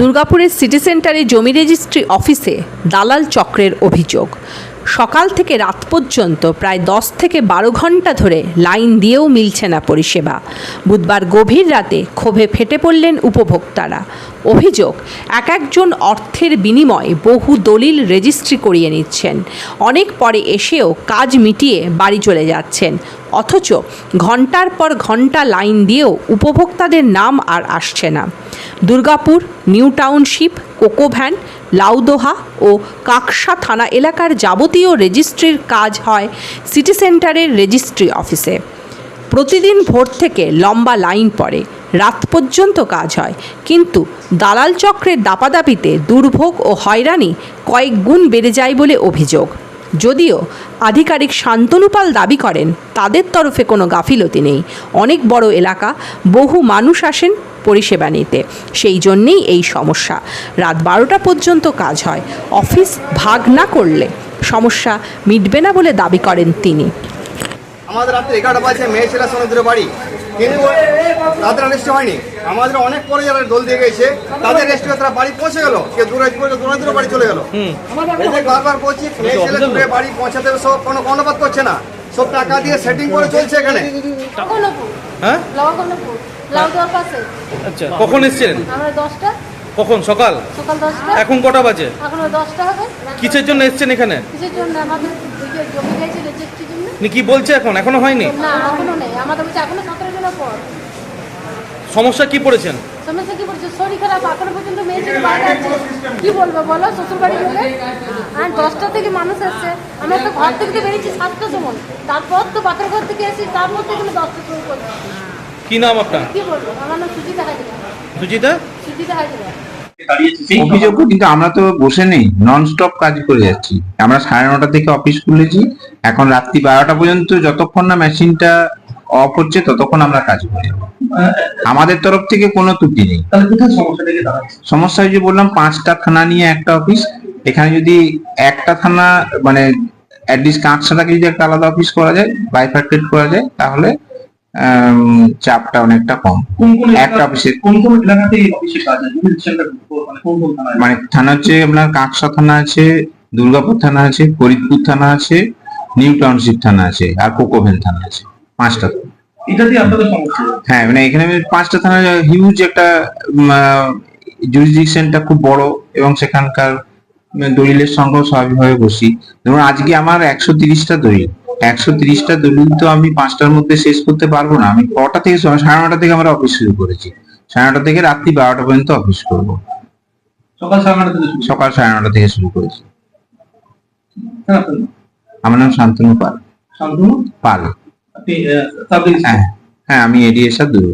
দুর্গাপুরের সিটি সেন্টারে জমি রেজিস্ট্রি অফিসে দালাল চক্রের অভিযোগ। সকাল থেকে রাত পর্যন্ত প্রায় দশ থেকে বারো ঘণ্টা ধরে লাইন দিয়েও মিলছে না পরিষেবা। বুধবার গভীর রাতে ক্ষোভে ফেটে পড়লেন উপভোক্তারা। অভিযোগ, এক একজন অর্থের বিনিময়ে বহু দলিল রেজিস্ট্রি করিয়ে নিচ্ছেন। অনেক পরে এসেও কাজ মিটিয়ে বাড়ি চলে যাচ্ছেন। অথচ ঘণ্টার পর ঘণ্টা লাইন দিয়েও উপভোক্তাদের নাম আর আসছে না। Durgapur, new township coke oven Laudoha ও কাকসা থানা এলাকার যাবতীয় রেজিস্ট্রির কাজ হয় সিটি সেন্টারের রেজিস্ট্রি অফিসে। প্রতিদিন ভোর থেকে লম্বা লাইন পড়ে, রাত পর্যন্ত কাজ হয়। কিন্তু দালাল চক্রের দাপাদাপিতে দুর্ভোগ ও হয়রানি কয়েক গুণ বেড়ে যায় বলে অভিযোগ। যদিও আধিকারিক শান্তনু পাল দাবি করেন, তাদের তরফে কোনো গাফিলতি নেই। অনেক বড় এলাকা, বহু মানুষ আসেন পরিষেবা নিতে। সেই জন্যেই এই সমস্যা। রাত বারোটা পর্যন্ত কাজ হয়। অফিস ভাগ না করলে সমস্যা মিটবে না বলে দাবি করেন তিনি। আমাদের রাত্রে এগারোটা বাজে মেয়ে ছেলে সমুদ্র বাড়ি। কিন্তু তাদের রেস্ট হয়নি। আমাদের অনেক পরে যারা দোল দিয়ে গেছে তাদের রেস্ট হয়ে তারা বাড়ি পৌঁছে গেল। কেউ দূরে দূরে দূরে দূরে বাড়ি চলে গেল। বারবার বলছি মেয়ে ছেলে দূরে বাড়ি পৌঁছাতে সব কোনো কর্ণপাত করছে না। সব টাকা দিয়ে সেটিং করে চলছে এখানে। হ্যাঁ? আচ্ছা কখন এসেছিলেন? আমরা দশটা। কখন? সকাল? সকাল দশটা। এখন কটা বাজে? এখন ওই দশটা হবে। কিসের জন্য এসেছেন এখানে? কিসের জন্য? আমাদের দিকে জমি গেছে রেজিস্ট্রির জন্য। উনি কি বলছে এখন? এখনও হয়নি? না এখনও নেই। আমাদের বলছে এখনও পর। সমস্যা কি পড়েছেন? সমস্যা কি বলছে শরীর খারাপ। এখনও পর্যন্ত মেয়ে ছেলে বাইরে আছে। কি বলব বলো? শ্বশুর লোকে আর দশটা থেকে মানুষ এসছে। আমরা তো ঘর থেকে বেরিয়েছি সাতটার সময়। তারপর তো বাপের ঘর থেকে এসেছি। তারপর থেকে দশটা শুরু করছি কি নাম আপনার? সুজিতা। অভিযোগ কিন্তু আমরা তো বসে নেই নন স্টপ কাজ করে যাচ্ছি। আমরা সাড়ে নটা থেকে অফিস খুলেছি এখন রাত্রি বারোটা পর্যন্ত যতক্ষণ না মেশিনটা অফ হচ্ছে ততক্ষণ আমরা কাজ করে যাব। আমাদের তরফ থেকে কোনো ত্রুটি নেই। সমস্যা হয়েছে বললাম পাঁচটা থানা নিয়ে একটা অফিস এখানে যদি একটা থানা মানে অ্যাটলিস্ট কাঁকসাটাকে যদি একটা আলাদা অফিস করা যায় বাইফার্কেট করা যায় তাহলে চাপটা অনেকটা কম। একটা অফিসে কোন কোন এলাকাতে মানে মানে থানা হচ্ছে আপনার কাকসা থানা আছে দুর্গাপুর থানা আছে ফরিদপুর থানা আছে নিউ টাউনশিপ থানা আছে আর কোকোভেন থানা আছে। পাঁচটা এটাতে আপনাদের সমস্যা। হ্যাঁ মানে এখানে পাঁচটা থানা হিউজ একটা জুরিসডিকশনটা খুব বড় এবং সেখানকার দলিলের সংখ্যাও স্বাভাবিকভাবে বসি ধরুন আজকে আমার একশো তিরিশটা দলিল। একশো তিরিশটা দলিল তো আমি পাঁচটার মধ্যে শেষ করতে পারব না। আমি কটা থেকে সাড়ে নটা থেকে আমরা অফিস শুরু করেছি। সাড়ে নটা থেকে রাত্রি বারোটা পর্যন্ত অফিস করব। সকাল সাড়ে নটা থেকে সকাল সাড়ে নটা থেকে শুরু করেছি? আমার নাম শান্তনু পাল। শান্তনু? পাল। হ্যাঁ হ্যাঁ আমি এডিএসআর দুর্গ